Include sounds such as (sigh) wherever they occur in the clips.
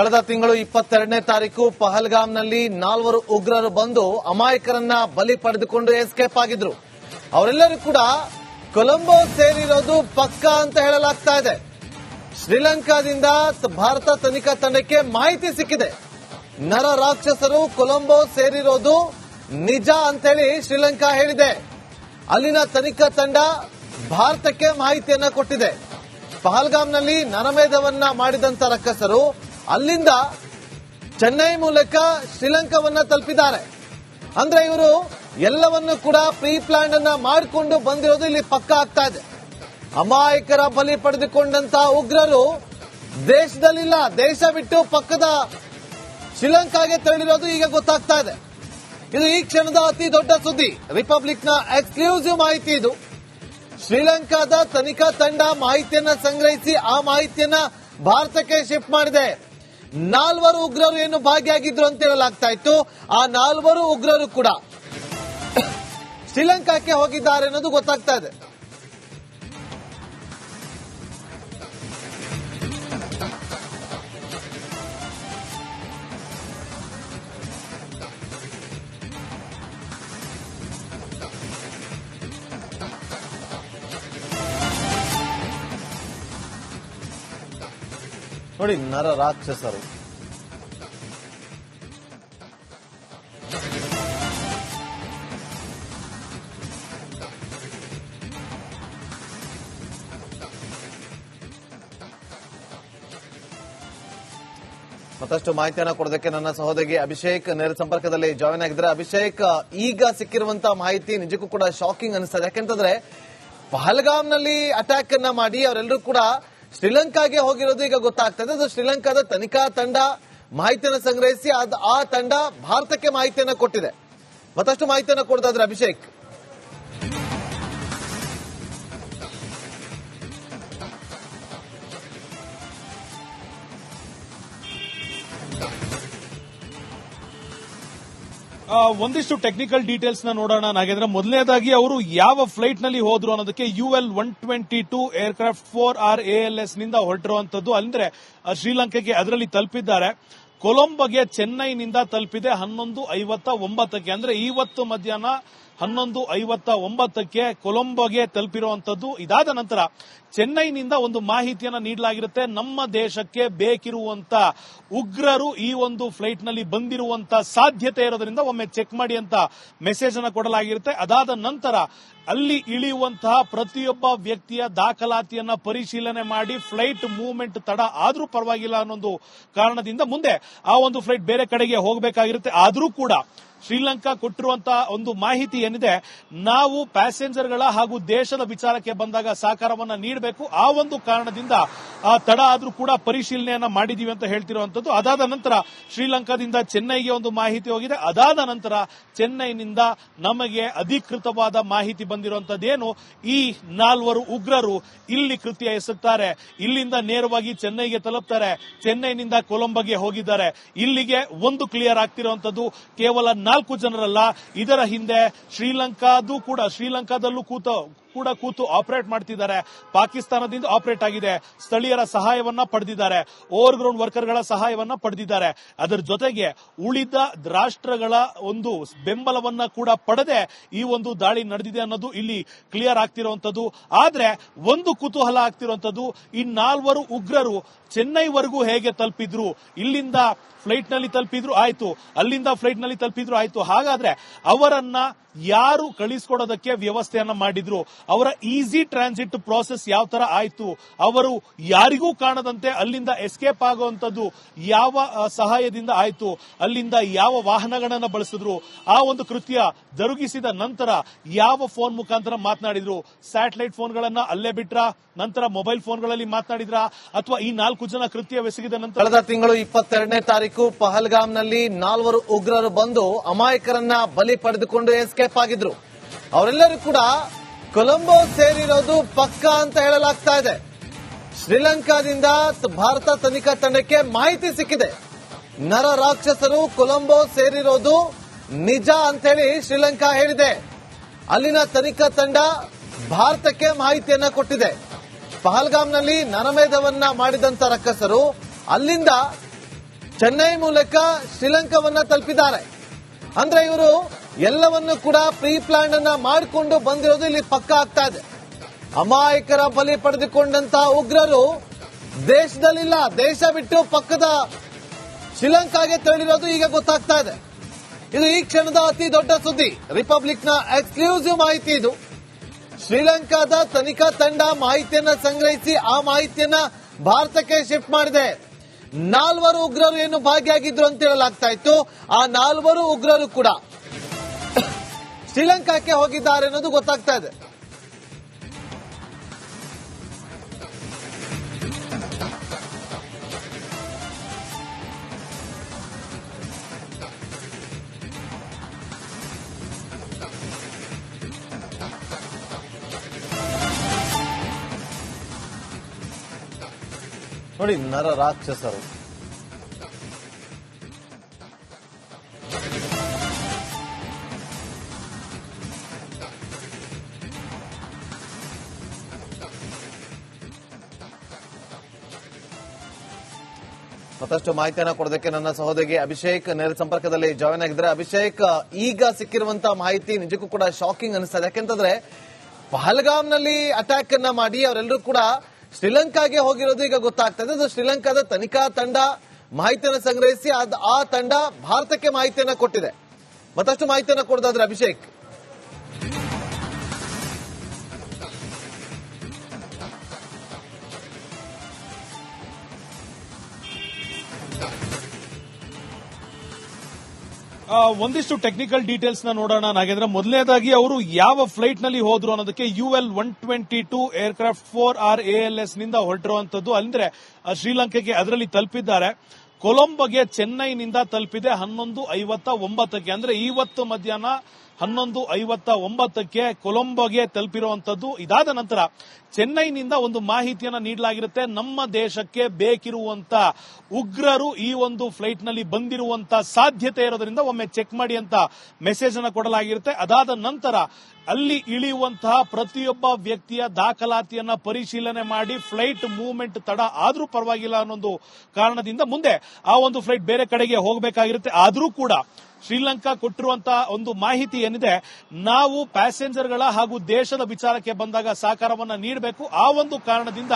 ಕಳೆದ ತಿಂಗಳು ಇಪ್ಪತ್ತೆರಡನೇ ತಾರೀಕು ಪಹಲ್ಗಾಮ್ನಲ್ಲಿ ನಾಲ್ವರು ಉಗ್ರರು ಬಂದು ಅಮಾಯಕರನ್ನ ಬಲಿ ಪಡೆದುಕೊಂಡು ಎಸ್ಕೇಪ್ ಆಗಿದ್ರು. ಅವರೆಲ್ಲರೂ ಕೂಡ ಕೊಲಂಬೋ ಸೇರಿರೋದು ಪಕ್ಕಾ ಅಂತ ಹೇಳಲಾಗ್ತಾ ಇದೆ. ಶ್ರೀಲಂಕಾದಿಂದ ಭಾರತ ತನಿಖಾ ತಂಡಕ್ಕೆ ಮಾಹಿತಿ ಸಿಕ್ಕಿದೆ. ನರ ರಾಕ್ಷಸರು ಕೊಲಂಬೋ ಸೇರಿರೋದು ನಿಜ ಅಂತೇಳಿ ಶ್ರೀಲಂಕಾ ಹೇಳಿದೆ. ಅಲ್ಲಿನ ತನಿಖಾ ತಂಡ ಭಾರತಕ್ಕೆ ಮಾಹಿತಿಯನ್ನ ಕೊಟ್ಟಿದೆ. ಪಹಲ್ಗಾಮ್ನಲ್ಲಿ ನರಮೇಧವನ್ನ ಮಾಡಿದಂತ ರಕ್ಕಸರು ಅಲ್ಲಿಂದ ಚೆನ್ನೈ ಮೂಲಕ ಶ್ರೀಲಂಕಾವನ್ನ ತಲುಪಿದ್ದಾರೆ. ಅಂದ್ರೆ ಇವರು ಎಲ್ಲವನ್ನು ಕೂಡ ಪ್ರೀ ಪ್ಲಾನ್ ಅನ್ನ ಮಾಡಿಕೊಂಡು ಬಂದಿರೋದು ಇಲ್ಲಿ ಪಕ್ಕ ಆಗ್ತಾ ಇದೆ. ಅಮಾಯಕರ ಬಲಿ ಪಡೆದುಕೊಂಡಂತ ಉಗ್ರರು ದೇಶದಲ್ಲಿಲ್ಲ, ದೇಶ ಬಿಟ್ಟು ಪಕ್ಕದ ಶ್ರೀಲಂಕಾಗೆ ತೆರಳಿರೋದು ಈಗ ಗೊತ್ತಾಗ್ತಾ ಇದೆ. ಇದು ಈ ಕ್ಷಣದ ಅತಿ ದೊಡ್ಡ ಸುದ್ದಿ. ರಿಪಬ್ಲಿಕ್ನ ಎಕ್ಸ್ಕ್ಲೂಸಿವ್ ಮಾಹಿತಿ ಇದು. ಶ್ರೀಲಂಕಾದ ತನಿಖಾ ತಂಡ ಮಾಹಿತಿಯನ್ನ ಸಂಗ್ರಹಿಸಿ ಆ ಮಾಹಿತಿಯನ್ನ ಭಾರತಕ್ಕೆ ಶಿಫ್ಟ್ ಮಾಡಿದೆ. ನಾಲ್ವರು ಉಗ್ರರು ಏನು ಭಾಗಿಯಾಗಿದ್ರು ಅಂತ ಹೇಳಲಾಗ್ತಾ ಇತ್ತು. ಆ ನಾಲ್ವರು ಉಗ್ರರು ಕೂಡ (coughs) ಶ್ರೀಲಂಕಾಕ್ಕೆ ಹೋಗಿದ್ದಾರೆ ಅನ್ನೋದು ಗೊತ್ತಾಗ್ತಾ ಇದೆ. ನೋಡಿ, ನರ ರಾಕ್ಷಸರು. ಮತ್ತಷ್ಟು ಮಾಹಿತಿಯನ್ನ ಕೊಡೋದಕ್ಕೆ ನನ್ನ ಸಹೋದರಿ ಅಭಿಷೇಕ್ ನೇರ ಸಂಪರ್ಕದಲ್ಲಿ ಜಾಯಿನ್ ಆಗಿದ್ರೆ ಅಭಿಷೇಕ್, ಈಗ ಸಿಕ್ಕಿರುವಂತಹ ಮಾಹಿತಿ ನಿಜಕ್ಕೂ ಕೂಡ ಶಾಕಿಂಗ್ ಅನಿಸ್ತದೆ. ಯಾಕೆಂತಂದ್ರೆ, ಪಹಲ್ಗಾಮ್ನಲ್ಲಿ ಅಟ್ಯಾಕ್ ಅನ್ನ ಮಾಡಿ, ಅವರೆಲ್ಲರೂ ಕೂಡ ಶ್ರೀಲಂಕಾಗೆ ಹೋಗಿರೋದು ಈಗ ಗೊತ್ತಾಗ್ತದೆ. ಅದು ಶ್ರೀಲಂಕಾದ ತನಿಖಾ ತಂಡ ಮಾಹಿತಿಯನ್ನು ಸಂಗ್ರಹಿಸಿ ಆ ತಂಡ ಭಾರತಕ್ಕೆ ಮಾಹಿತಿಯನ್ನು ಕೊಟ್ಟಿದೆ. ಮತ್ತಷ್ಟು ಮಾಹಿತಿಯನ್ನು ಕೊಡ್ತಾ ಅಭಿಷೇಕ್ ಒಂದಿಷ್ಟು ಟೆಕ್ನಿಕಲ್ ಡೀಟೇಲ್ಸ್ನ ನೋಡೋಣ ನಾಗೇಂದ್ರ. ಮೊದಲನೇದಾಗಿ ಅವರು ಯಾವ ಫ್ಲೈಟ್ನಲ್ಲಿ ಹೋದ್ರು ಅನ್ನೋದಕ್ಕೆ U L one twenty two aircraft four R A L ಎಸ್ನಿಂದ ಹೊರಟಿರುವಂತದ್ದು ಅಂದ್ರೆ ಶ್ರೀಲಂಕಾಗೆ ಅದರಲ್ಲಿ ತಲುಪಿದ್ದಾರೆ. ಕೊಲಂಬೋಗೆ ಚೆನ್ನೈನಿಂದ ತಲುಪಿದೆ. ಹನ್ನೊಂದು ಐವತ್ತ ಒಂಬತ್ತಕ್ಕೆ. ಅಂದ್ರೆ ಇವತ್ತು ಮಧ್ಯಾಹ್ನ ಹನ್ನೊಂದು ಐವತ್ತ ಒಂಬತ್ತಕ್ಕೆ ಕೊಲಂಬೋಗೆ ತಲುಪಿರುವಂತದ್ದು ಇದಾದ ನಂತರ ಚೆನ್ನೈನಿಂದ ಒಂದು ಮಾಹಿತಿಯನ್ನು ನೀಡಲಾಗಿರುತ್ತೆ. ನಮ್ಮ ದೇಶಕ್ಕೆ ಬೇಕಿರುವಂತ ಉಗ್ರರು ಈ ಒಂದು ಫ್ಲೈಟ್ನಲ್ಲಿ ಬಂದಿರುವಂತ ಸಾಧ್ಯತೆ ಇರೋದ್ರಿಂದ ಒಮ್ಮೆ ಚೆಕ್ ಮಾಡಿ ಅಂತ ಮೆಸೇಜ್ ಅನ್ನು ಕೊಡಲಾಗಿರುತ್ತೆ. ಅದಾದ ನಂತರ ಅಲ್ಲಿ ಇಳಿಯುವಂತಹ ಪ್ರತಿಯೊಬ್ಬ ವ್ಯಕ್ತಿಯ ದಾಖಲಾತಿಯನ್ನ ಪರಿಶೀಲನೆ ಮಾಡಿ ಫ್ಲೈಟ್ ಮೂವ್ಮೆಂಟ್ ತಡ ಆದರೂ ಪರವಾಗಿಲ್ಲ ಅನ್ನೊಂದು ಕಾರಣದಿಂದ ಮುಂದೆ ಆ ಒಂದು ಫ್ಲೈಟ್ ಬೇರೆ ಕಡೆಗೆ ಹೋಗಬೇಕಾಗಿರುತ್ತೆ. ಆದರೂ ಕೂಡ ಶ್ರೀಲಂಕಾ ಕೊಟ್ಟಿರುವಂತಹ ಒಂದು ಮಾಹಿತಿ ಏನಿದೆ, ನಾವು ಪ್ಯಾಸೆಂಜರ್ಗಳ ಹಾಗೂ ದೇಶದ ವಿಚಾರಕ್ಕೆ ಬಂದಾಗ ಸಹಕಾರವನ್ನ ನೀಡಬೇಕು. ಆ ಒಂದು ಕಾರಣದಿಂದ ತಡ ಆದರೂ ಕೂಡ ಪರಿಶೀಲನೆಯನ್ನ ಮಾಡಿದೀವಿ ಅಂತ ಹೇಳ್ತಿರುವಂತದ್ದು. ಅದಾದ ನಂತರ ಶ್ರೀಲಂಕಾದಿಂದ ಚೆನ್ನೈಗೆ ಒಂದು ಮಾಹಿತಿ ಹೋಗಿದೆ. ಅದಾದ ನಂತರ ಚೆನ್ನೈನಿಂದ ನಮಗೆ ಅಧಿಕೃತವಾದ ಮಾಹಿತಿ ಬಂದಿರುವಂತದ್ದೇನು, ಈ ನಾಲ್ವರು ಉಗ್ರರು ಇಲ್ಲಿ ಕೃತ್ಯ ಎಸಗುತ್ತಾರೆ ಇಲ್ಲಿಂದ ನೇರವಾಗಿ ಚೆನ್ನೈಗೆ ತಲುಪ್ತಾರೆ, ಚೆನ್ನೈನಿಂದ ಕೊಲಂಬೋಗೆ ಹೋಗಿದ್ದಾರೆ. ಇಲ್ಲಿಗೆ ಒಂದು ಕ್ಲಿಯರ್ ಆಗ್ತಿರುವಂತದ್ದು, ಕೇವಲ ನಾಲ್ಕು ಜನರಲ್ಲ ಇದರ ಹಿಂದೆ ಶ್ರೀಲಂಕಾದು ಕೂಡ ಶ್ರೀಲಂಕಾದಲ್ಲೂ ಕೂತ ಕೂಡ ಕೂತು ಆಪರೇಟ್ ಮಾಡ್ತಿದ್ದಾರೆ. ಪಾಕಿಸ್ತಾನದಿಂದ ಆಪರೇಟ್ ಆಗಿದೆ. ಸ್ಥಳೀಯರ ಸಹಾಯವನ್ನ ಪಡೆದಿದ್ದಾರೆ. ಓವರ್ ಗ್ರೌಂಡ್ ವರ್ಕರ್ಗಳ ಸಹಾಯವನ್ನ ಪಡೆದಿದ್ದಾರೆ. ಅದರ ಜೊತೆಗೆ ಉಳಿದ ರಾಷ್ಟ್ರಗಳ ಒಂದು ಬೆಂಬಲವನ್ನ ಕೂಡ ಪಡೆದೆ ಈ ಒಂದು ದಾಳಿ ನಡೆದಿದೆ ಅನ್ನೋದು ಇಲ್ಲಿ ಕ್ಲಿಯರ್ ಆಗ್ತಿರುವಂತದ್ದು ಆದ್ರೆ ಒಂದು ಕುತೂಹಲ ಆಗ್ತಿರುವಂತದ್ದು ಈ ನಾಲ್ವರು ಉಗ್ರರು ಚೆನ್ನೈವರೆಗೂ ಹೇಗೆ ತಲುಪಿದ್ರು? ಇಲ್ಲಿಂದ ಫ್ಲೈಟ್ನಲ್ಲಿ ತಲುಪಿದ್ರು, ಆಯ್ತು. ಅಲ್ಲಿಂದ ಫ್ಲೈಟ್ನಲ್ಲಿ ತಲುಪಿದ್ರು, ಆಯ್ತು. ಹಾಗಾದ್ರೆ ಅವರನ್ನ ಯಾರು ಕಳಿಸ್ಕೊಡೋದಕ್ಕೆ ವ್ಯವಸ್ಥೆಯನ್ನ ಮಾಡಿದ್ರು? ಅವರ ಈಸಿ ಟ್ರಾನ್ಸಿಟ್ ಪ್ರೋಸೆಸ್ ಯಾವ ತರ ಆಯ್ತು? ಅವರು ಯಾರಿಗೂ ಕಾಣದಂತೆ ಅಲ್ಲಿಂದ ಎಸ್ಕೇಪ್ ಆಗುವಂತದ್ದು ಯಾವ ಸಹಾಯದಿಂದ ಆಯ್ತು? ಅಲ್ಲಿಂದ ಯಾವ ವಾಹನಗಳನ್ನ ಬಳಸಿದ್ರು? ಆ ಒಂದು ಕೃತ್ಯ ಜರುಗಿಸಿದ ನಂತರ ಯಾವ ಫೋನ್ ಮುಖಾಂತರ ಮಾತನಾಡಿದ್ರು? ಸ್ಯಾಟಲೈಟ್ ಫೋನ್ಗಳನ್ನ ಅಲ್ಲೇ ಬಿಟ್ರ? ನಂತರ ಮೊಬೈಲ್ ಫೋನ್ಗಳಲ್ಲಿ ಮಾತನಾಡಿದ್ರ? ಅಥವಾ ಈ ನಾಲ್ಕು ಜನ ಕೃತ್ಯವೆಸಗಿದ ನಂತರ ಕಳೆದ ತಿಂಗಳು ಇಪ್ಪತ್ತೆರಡನೇ ತಾರೀಕು ಪಹಲ್ಗಾಮ್ನಲ್ಲಿ ನಾಲ್ವರು ಉಗ್ರರು ಬಂದು ಅಮಾಯಕರನ್ನ ಬಲಿ ಪಡೆದುಕೊಂಡು ಎಸ್ಕೇಪ್ ಆಗಿದ್ರು. ಅವರೆಲ್ಲರೂ ಕೂಡ ಕೊಲಂಬೋ ಸೇರಿರೋದು ಪಕ್ಕಾ ಅಂತ ಹೇಳಲಾಗ್ತಾ ಇದೆ. ಶ್ರೀಲಂಕಾದಿಂದ ಭಾರತ ತನಿಖಾ ತಂಡಕ್ಕೆ ಮಾಹಿತಿ ಸಿಕ್ಕಿದೆ. ನರ ರಾಕ್ಷಸರು ಕೊಲಂಬೋ ಸೇರಿರೋದು ನಿಜ ಅಂತೇಳಿ ಶ್ರೀಲಂಕಾ ಹೇಳಿದೆ. ಅಲ್ಲಿನ ತನಿಖಾ ತಂಡ ಭಾರತಕ್ಕೆ ಮಾಹಿತಿಯನ್ನ ಕೊಟ್ಟಿದೆ. ಪಹಲ್ಗಾಮ್ನಲ್ಲಿ ನರಮೇಧವನ್ನ ಮಾಡಿದಂತ ರಕ್ಕಸರು ಅಲ್ಲಿಂದ ಚೆನ್ನೈ ಮೂಲಕ ಶ್ರೀಲಂಕಾವನ್ನ ತಲುಪಿದ್ದಾರೆ. ಅಂದ್ರೆ ಇವರು ಎಲ್ಲವನ್ನು ಕೂಡ ಪ್ರೀ ಪ್ಲಾನ್ ಅನ್ನ ಮಾಡಿಕೊಂಡು ಬಂದಿರೋದು ಇಲ್ಲಿ ಪಕ್ಕ ಆಗ್ತಾ ಇದೆ. ಅಮಾಯಕರ ಬಲಿ ಪಡೆದುಕೊಂಡಂತ ಉಗ್ರರು ದೇಶದಲ್ಲಿಲ್ಲ, ದೇಶ ಬಿಟ್ಟು ಪಕ್ಕದ ಶ್ರೀಲಂಕಾಗೆ ತೆರಳಿರೋದು ಈಗ ಗೊತ್ತಾಗ್ತಾ ಇದೆ. ಇದು ಈ ಕ್ಷಣದ ಅತಿ ದೊಡ್ಡ ಸುದ್ದಿ. ರಿಪಬ್ಲಿಕ್ನ ಎಕ್ಸ್ಕ್ಲೂಸಿವ್ ಮಾಹಿತಿ ಇದು. ಶ್ರೀಲಂಕಾದ ತನಿಖಾ ತಂಡ ಮಾಹಿತಿಯನ್ನ ಸಂಗ್ರಹಿಸಿ ಆ ಮಾಹಿತಿಯನ್ನ ಭಾರತಕ್ಕೆ ಶಿಫ್ಟ್ ಮಾಡಿದೆ. ನಾಲ್ವರು ಉಗ್ರರು ಏನು ಭಾಗಿಯಾಗಿದ್ರು ಅಂತ ಹೇಳಲಾಗ್ತಾ ಇತ್ತು. ಆ ನಾಲ್ವರು ಉಗ್ರರು ಕೂಡ ಶ್ರೀಲಂಕಾಕ್ಕೆ ಹೋಗಿದ್ದಾರೆ ಅನ್ನೋದು ಗೊತ್ತಾಗ್ತಾ ಇದೆ. ನೋಡಿ ನರ ರಾಕ್ಷಸರು. ಮತ್ತಷ್ಟು ಮಾಹಿತಿಯನ್ನ ಕೊಡೋದಕ್ಕೆ ನನ್ನ ಸಹೋದರಿಗೆ ಅಭಿಷೇಕ್ ನೇರ ಸಂಪರ್ಕದಲ್ಲಿ ಜಾಯಿನ್ ಆಗಿದ್ರೆ ಅಭಿಷೇಕ್, ಈಗ ಸಿಕ್ಕಿರುವಂತ ಮಾಹಿತಿ ನಿಜಕ್ಕೂ ಕೂಡ ಶಾಕಿಂಗ್ ಅನಿಸ್ತದೆ ಇದೆ. ಯಾಕೆಂತಂದ್ರೆ ಪಹಲ್ಗಾಮ್ನಲ್ಲಿ ಅಟ್ಯಾಕ್ ಅನ್ನ ಮಾಡಿ ಅವರೆಲ್ಲರೂ ಕೂಡ ಶ್ರೀಲಂಕಾಗೆ ಹೋಗಿರೋದು ಈಗ ಗೊತ್ತಾಗ್ತದೆ ಅದು ಶ್ರೀಲಂಕಾದ ತನಿಖಾ ತಂಡ ಮಾಹಿತಿಯನ್ನು ಸಂಗ್ರಹಿಸಿ ಆ ತಂಡ ಭಾರತಕ್ಕೆ ಮಾಹಿತಿಯನ್ನ ಕೊಟ್ಟಿದೆ. ಮತ್ತಷ್ಟು ಮಾಹಿತಿಯನ್ನ ಕೊಡೋದಾದ್ರೆ ಅಭಿಷೇಕ್ ಒಂದಿಷ್ಟು ಟೆಕ್ನಿಕಲ್ ಡೀಟೇಲ್ಸ್ನ ನೋಡೋಣ ನಾಗೇಂದ್ರ. ಮೊದಲನೇದಾಗಿ ಅವರು ಯಾವ ಫ್ಲೈಟ್ನಲ್ಲಿ ಹೋದ್ರು ಅನ್ನೋದಕ್ಕೆ U L one twenty two aircraft four R A L ಎಸ್ನಿಂದ ಹೊರಟಿರುವಂತದ್ದು ಅಂದ್ರೆ ಶ್ರೀಲಂಕಾಗೆ ಅದರಲ್ಲಿ ತಲುಪಿದ್ದಾರೆ. ಕೊಲಂಬೋಗೆ ಚೆನ್ನೈನಿಂದ ತಲುಪಿದೆ, ಹನ್ನೊಂದು ಐವತ್ತ ಒಂಬತ್ತಕ್ಕೆ. ಅಂದ್ರೆ ಇವತ್ತು ಮಧ್ಯಾಹ್ನ ಹನ್ನೊಂದು ಐವತ್ತ ಒಂಬತ್ತಕ್ಕೆ ಕೊಲಂಬೋಗೆ ತಲುಪಿರುವಂತದ್ದು ಇದಾದ ನಂತರ ಚೆನ್ನೈನಿಂದ ಒಂದು ಮಾಹಿತಿಯನ್ನು ನೀಡಲಾಗಿರುತ್ತೆ. ನಮ್ಮ ದೇಶಕ್ಕೆ ಬೇಕಿರುವಂತ ಉಗ್ರರು ಈ ಒಂದು ಫ್ಲೈಟ್ನಲ್ಲಿ ಬಂದಿರುವಂತ ಸಾಧ್ಯತೆ ಇರೋದ್ರಿಂದ ಒಮ್ಮೆ ಚೆಕ್ ಮಾಡಿ ಅಂತ ಮೆಸೇಜ್ ಅನ್ನು ಕೊಡಲಾಗಿರುತ್ತೆ. ಅದಾದ ನಂತರ ಅಲ್ಲಿ ಇಳಿಯುವಂತಹ ಪ್ರತಿಯೊಬ್ಬ ವ್ಯಕ್ತಿಯ ದಾಖಲಾತಿಯನ್ನ ಪರಿಶೀಲನೆ ಮಾಡಿ ಫ್ಲೈಟ್ ಮೂವ್ಮೆಂಟ್ ತಡ ಆದರೂ ಪರವಾಗಿಲ್ಲ ಅನ್ನೊಂದು ಕಾರಣದಿಂದ ಮುಂದೆ ಆ ಒಂದು ಫ್ಲೈಟ್ ಬೇರೆ ಕಡೆಗೆ ಹೋಗಬೇಕಾಗಿರುತ್ತೆ. ಆದರೂ ಕೂಡ ಶ್ರೀಲಂಕಾ ಕೊಟ್ಟಿರುವಂತಹ ಒಂದು ಮಾಹಿತಿ ಏನಿದೆ, ನಾವು ಪ್ಯಾಸೆಂಜರ್ಗಳ ಹಾಗೂ ದೇಶದ ವಿಚಾರಕ್ಕೆ ಬಂದಾಗ ಸಹಕಾರವನ್ನ ನೀಡಬೇಕು. ಆ ಒಂದು ಕಾರಣದಿಂದ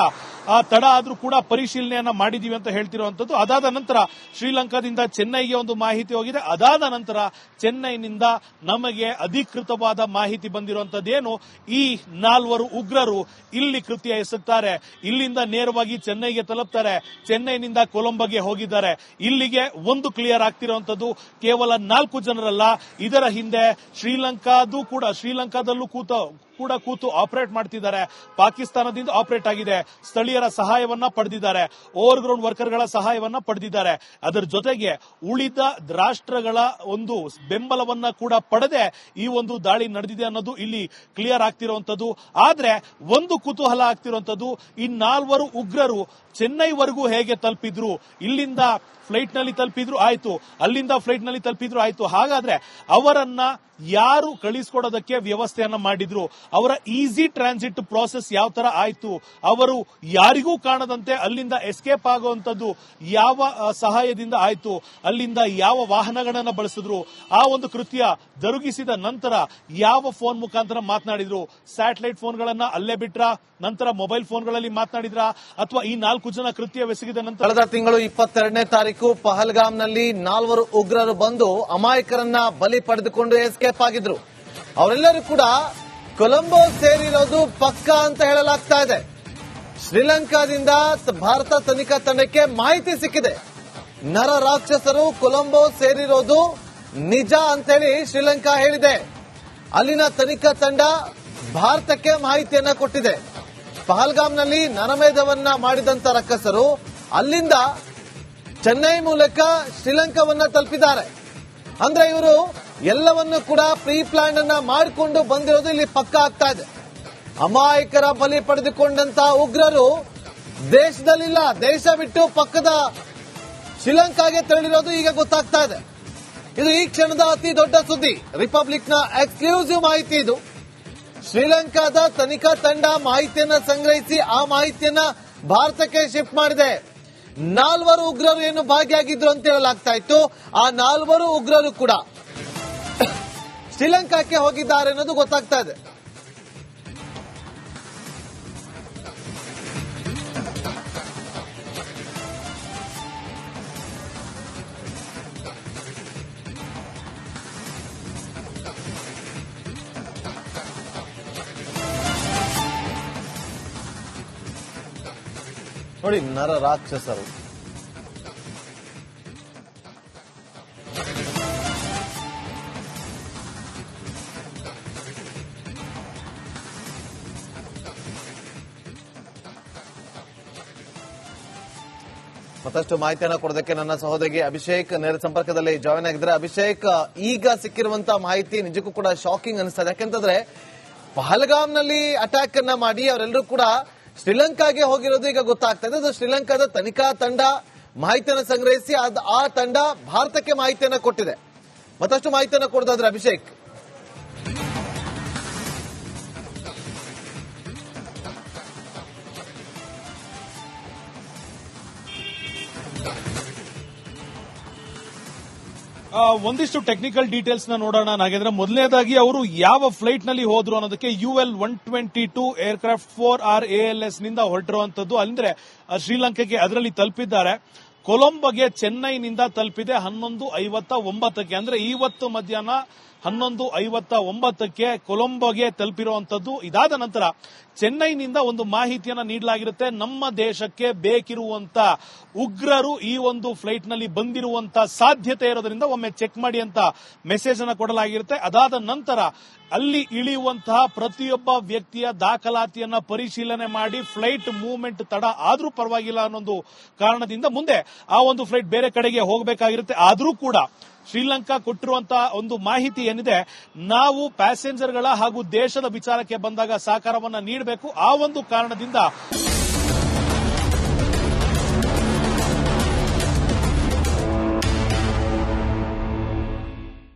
ಆ ತಡ ಆದರೂ ಕೂಡ ಪರಿಶೀಲನೆಯನ್ನ ಮಾಡಿದೀವಿ ಅಂತ ಹೇಳ್ತಿರುವಂತದ್ದು. ಅದಾದ ನಂತರ ಶ್ರೀಲಂಕಾದಿಂದ ಚೆನ್ನೈಗೆ ಒಂದು ಮಾಹಿತಿ ಹೋಗಿದೆ. ಅದಾದ ನಂತರ ಚೆನ್ನೈನಿಂದ ನಮಗೆ ಅಧಿಕೃತವಾದ ಮಾಹಿತಿ ಬಂದಿರುವಂತದ್ದೇನು, ಈ ನಾಲ್ವರು ಉಗ್ರರು ಇಲ್ಲಿ ಕೃತ್ಯ ಎಸಗುತ್ತಾರೆ ಇಲ್ಲಿಂದ ನೇರವಾಗಿ ಚೆನ್ನೈಗೆ ತಲುಪ್ತಾರೆ, ಚೆನ್ನೈನಿಂದ ಕೊಲಂಬೋಗೆ ಹೋಗಿದ್ದಾರೆ. ಇಲ್ಲಿಗೆ ಒಂದು ಕ್ಲಿಯರ್ ಆಗ್ತಿರುವಂತದ್ದು, ಕೇವಲ ನಾಲ್ಕು ಜನರಲ್ಲ ಇದರ ಹಿಂದೆ ಶ್ರೀಲಂಕಾದು ಕೂಡ ಶ್ರೀಲಂಕಾದಲ್ಲೂ ಕೂತ ಕೂಡ ಕೂತು ಆಪರೇಟ್ ಮಾಡ್ತಿದ್ದಾರೆ. ಪಾಕಿಸ್ತಾನದಿಂದ ಆಪರೇಟ್ ಆಗಿದೆ. ಸ್ಥಳೀಯರ ಸಹಾಯವನ್ನ ಪಡೆದಿದ್ದಾರೆ. ಓವರ್ ಗ್ರೌಂಡ್ ವರ್ಕರ್ಗಳ ಸಹಾಯವನ್ನ ಪಡೆದಿದ್ದಾರೆ. ಅದರ ಜೊತೆಗೆ ಉಳಿದ ರಾಷ್ಟ್ರಗಳ ಒಂದು ಬೆಂಬಲವನ್ನ ಕೂಡ ಪಡೆದೆ ಈ ಒಂದು ದಾಳಿ ನಡೆದಿದೆ ಅನ್ನೋದು ಇಲ್ಲಿ ಕ್ಲಿಯರ್ ಆಗ್ತಿರುವಂತದ್ದು ಆದ್ರೆ ಒಂದು ಕುತೂಹಲ ಆಗ್ತಿರುವಂತದ್ದು ಈ ನಾಲ್ವರು ಉಗ್ರರು ಚೆನ್ನೈವರೆಗೂ ಹೇಗೆ ತಲುಪಿದ್ರು? ಇಲ್ಲಿಂದ ಫ್ಲೈಟ್ನಲ್ಲಿ ತಲುಪಿದ್ರು? ಆಯ್ತು. ಅಲ್ಲಿಂದ ಫ್ಲೈಟ್ನಲ್ಲಿ ತಲುಪಿದ್ರು? ಆಯ್ತು. ಹಾಗಾದ್ರೆ ಅವರನ್ನ ಯಾರು ಕಳಿಸ್ಕೊಡೋದಕ್ಕೆ ವ್ಯವಸ್ಥೆಯನ್ನ ಮಾಡಿದ್ರು? ಅವರ ಈಸಿ ಟ್ರಾನ್ಸಿಟ್ ಪ್ರಾಸೆಸ್ ಯಾವ ತರ ಆಯ್ತು, ಅವರು ಯಾರಿಗೂ ಕಾಣದಂತೆ ಅಲ್ಲಿಂದ ಎಸ್ಕೇಪ್ ಆಗುವಂತದ್ದು ಯಾವ ಸಹಾಯದಿಂದ ಆಯ್ತು, ಅಲ್ಲಿಂದ ಯಾವ ವಾಹನಗಳನ್ನ ಬಳಸಿದ್ರು, ಆ ಒಂದು ಕೃತ್ಯ ಜರುಗಿಸಿದ ನಂತರ ಯಾವ ಫೋನ್ ಮುಖಾಂತರ ಮಾತನಾಡಿದ್ರು, ಸ್ಯಾಟಲೈಟ್ ಫೋನ್ಗಳನ್ನ ಅಲ್ಲೇ ಬಿಟ್ರ, ನಂತರ ಮೊಬೈಲ್ ಫೋನ್ಗಳಲ್ಲಿ ಮಾತನಾಡಿದ್ರ, ಅಥವಾ ಈ ನಾಲ್ಕು ಜನ ಕೃತ್ಯವೆಸಗಿದ ನಂತರ? ಕಳೆದ ತಿಂಗಳು ಇಪ್ಪತ್ತೆರಡನೇ ತಾರೀಕು ಪಹಲ್ಗಾಮ್ನಲ್ಲಿ ನಾಲ್ವರು ಉಗ್ರರು ಬಂದು ಅಮಾಯಕರನ್ನ ಬಲಿ ಪಡೆದುಕೊಂಡು ಎಸ್ಕೇಪ್ ಆಗಿದ್ರು. ಅವರೆಲ್ಲರೂ ಕೂಡ ಕೊಲಂಬೋ ಸೇರಿರೋದು ಪಕ್ಕಾ ಅಂತ ಹೇಳಲಾಗ್ತಾ ಇದೆ. ಶ್ರೀಲಂಕಾದಿಂದ ಭಾರತ ತನಿಖಾ ತಂಡಕ್ಕೆ ಮಾಹಿತಿ ಸಿಕ್ಕಿದೆ. ನರ ರಾಕ್ಷಸರು ಕೊಲಂಬೋ ಸೇರಿರೋದು ನಿಜ ಅಂತೇಳಿ ಶ್ರೀಲಂಕಾ ಹೇಳಿದೆ. ಅಲ್ಲಿನ ತನಿಖಾ ತಂಡ ಭಾರತಕ್ಕೆ ಮಾಹಿತಿಯನ್ನ ಕೊಟ್ಟಿದೆ. ಪಹಲ್ಗಾಮ್ನಲ್ಲಿ ನರಮೇಧವನ್ನ ಮಾಡಿದಂತ ರಕ್ಕಸರು ಅಲ್ಲಿಂದ ಚೆನ್ನೈ ಮೂಲಕ ಶ್ರೀಲಂಕಾವನ್ನ ತಲುಪಿದ್ದಾರೆ. ಅಂದ್ರೆ ಇವರು ಎಲ್ಲವನ್ನು ಕೂಡ ಪ್ರೀ ಪ್ಲಾನ್ ಅನ್ನ ಮಾಡಿಕೊಂಡು ಬಂದಿರೋದು ಇಲ್ಲಿ ಪಕ್ಕ ಆಗ್ತಾ ಇದೆ. ಅಮಾಯಕರ ಬಲಿ ಪಡೆದುಕೊಂಡಂತ ಉಗ್ರರು ದೇಶದಲ್ಲಿಲ್ಲ, ದೇಶ ಬಿಟ್ಟು ಪಕ್ಕದ ಶ್ರೀಲಂಕಾಗೆ ತೆರಳಿರೋದು ಈಗ ಗೊತ್ತಾಗ್ತಾ ಇದೆ. ಇದು ಈ ಕ್ಷಣದ ಅತಿ ದೊಡ್ಡ ಸುದ್ದಿ ರಿಪಬ್ಲಿಕ್ನ ಎಕ್ಸ್ಕ್ಲೂಸಿವ್ ಮಾಹಿತಿ ಇದು. ಶ್ರೀಲಂಕಾದ ತನಿಖಾ ತಂಡ ಮಾಹಿತಿಯನ್ನ ಸಂಗ್ರಹಿಸಿ ಆ ಮಾಹಿತಿಯನ್ನ ಭಾರತಕ್ಕೆ ಶಿಫ್ಟ್ ಮಾಡಿದೆ. ನಾಲ್ವರು ಉಗ್ರರು ಏನು ಭಾಗಿಯಾಗಿದ್ರು ಅಂತ ಹೇಳಲಾಗ್ತಾ ಇತ್ತು. ಆ ನಾಲ್ವರು ಉಗ್ರರು ಕೂಡ ಶ್ರೀಲಂಕಾಕ್ಕೆ ಹೋಗಿದ್ದಾರೆ ಅನ್ನೋದು ಗೊತ್ತಾಗ್ತಾ ಇದೆ. ನೋಡಿ ನರ ರಾಕ್ಷಸರು ಮತ್ತಷ್ಟು ಮಾಹಿತಿಯನ್ನು ಕೊಡೋದಕ್ಕೆ ನನ್ನ ಸಹೋದರಿಗೆ ಅಭಿಷೇಕ್ ನೇರ ಸಂಪರ್ಕದಲ್ಲಿ ಜಾಯಿನ್ ಆಗಿದ್ರೆ ಅಭಿಷೇಕ್, ಈಗ ಸಿಕ್ಕಿರುವಂತಹ ಮಾಹಿತಿ ನಿಜಕ್ಕೂ ಕೂಡ ಶಾಕಿಂಗ್ ಅನಿಸ್ತದೆ ಯಾಕೆಂತಂದ್ರೆ ಪಹಲ್ಗಾಮ್ನಲ್ಲಿ ಅಟ್ಯಾಕ್ ಅನ್ನ ಮಾಡಿ ಅವರೆಲ್ಲರೂ ಕೂಡ ಶ್ರೀಲಂಕಾಗೆ ಹೋಗಿರೋದು ಈಗ ಗೊತ್ತಾಗ್ತಾ ಇದೆ. ಅದು ಶ್ರೀಲಂಕಾದ ತನಿಖಾ ತಂಡ ಮಾಹಿತಿಯನ್ನು ಸಂಗ್ರಹಿಸಿ ಆ ತಂಡ ಭಾರತಕ್ಕೆ ಮಾಹಿತಿಯನ್ನು ಕೊಟ್ಟಿದೆ. ಮತ್ತಷ್ಟು ಮಾಹಿತಿಯನ್ನು ಕೊಡೋದಾದ್ರೆ ಅಭಿಷೇಕ್ ಒಂದಿಷ್ಟು ಟೆಕ್ನಿಕಲ್ ಡೀಟೇಲ್ಸ್ನ ನೋಡೋಣ ನಾಗೇಂದ್ರ. ಮೊದಲನೇದಾಗಿ ಅವರು ಯಾವ ಫ್ಲೈಟ್ನಲ್ಲಿ ಹೋದ್ರು ಅನ್ನೋದಕ್ಕೆ U L one twenty two aircraft four R A L ಎಸ್ನಿಂದ ಹೊರಟಿರುವಂತದ್ದು ಅಂದ್ರೆ ಶ್ರೀಲಂಕಾಗೆ ಅದರಲ್ಲಿ ತಲುಪಿದ್ದಾರೆ. ಕೊಲಂಬೋಗೆ ಚೆನ್ನೈನಿಂದ ತಲುಪಿದೆ. ಹನ್ನೊಂದು ಐವತ್ತ ಒಂಬತ್ತಕ್ಕೆ. ಅಂದ್ರೆ ಇವತ್ತು ಮಧ್ಯಾಹ್ನ ಹನ್ನೊಂದು ಐವತ್ತ ಒಂಬತ್ತಕ್ಕೆ ಕೊಲಂಬೋಗೆ ತಲುಪಿರುವಂತದ್ದು ಇದಾದ ನಂತರ ಚೆನ್ನೈನಿಂದ ಒಂದು ಮಾಹಿತಿಯನ್ನು ನೀಡಲಾಗಿರುತ್ತೆ. ನಮ್ಮ ದೇಶಕ್ಕೆ ಬೇಕಿರುವಂತ ಉಗ್ರರು ಈ ಒಂದು ಫ್ಲೈಟ್ನಲ್ಲಿ ಬಂದಿರುವಂತ ಸಾಧ್ಯತೆ ಇರೋದ್ರಿಂದ ಒಮ್ಮೆ ಚೆಕ್ ಮಾಡಿ ಅಂತ ಮೆಸೇಜ್ ಅನ್ನು ಕೊಡಲಾಗಿರುತ್ತೆ. ಅದಾದ ನಂತರ ಅಲ್ಲಿ ಇಳಿಯುವಂತಹ ಪ್ರತಿಯೊಬ್ಬ ವ್ಯಕ್ತಿಯ ದಾಖಲಾತಿಯನ್ನ ಪರಿಶೀಲನೆ ಮಾಡಿ ಫ್ಲೈಟ್ ಮೂವ್ಮೆಂಟ್ ತಡ ಆದರೂ ಪರವಾಗಿಲ್ಲ ಅನ್ನೊಂದು ಕಾರಣದಿಂದ ಮುಂದೆ ಆ ಒಂದು ಫ್ಲೈಟ್ ಬೇರೆ ಕಡೆಗೆ ಹೋಗಬೇಕಾಗಿರುತ್ತೆ. ಆದರೂ ಕೂಡ ಶ್ರೀಲಂಕಾ ಕೊಟ್ಟಿರುವಂತಹ ಒಂದು ಮಾಹಿತಿ ಏನಿದೆ, ನಾವು ಪ್ಯಾಸೆಂಜರ್ಗಳ ಹಾಗೂ ದೇಶದ ವಿಚಾರಕ್ಕೆ ಬಂದಾಗ ಸಹಕಾರವನ್ನ ನೀಡಬೇಕು. ಆ ಒಂದು ಕಾರಣದಿಂದ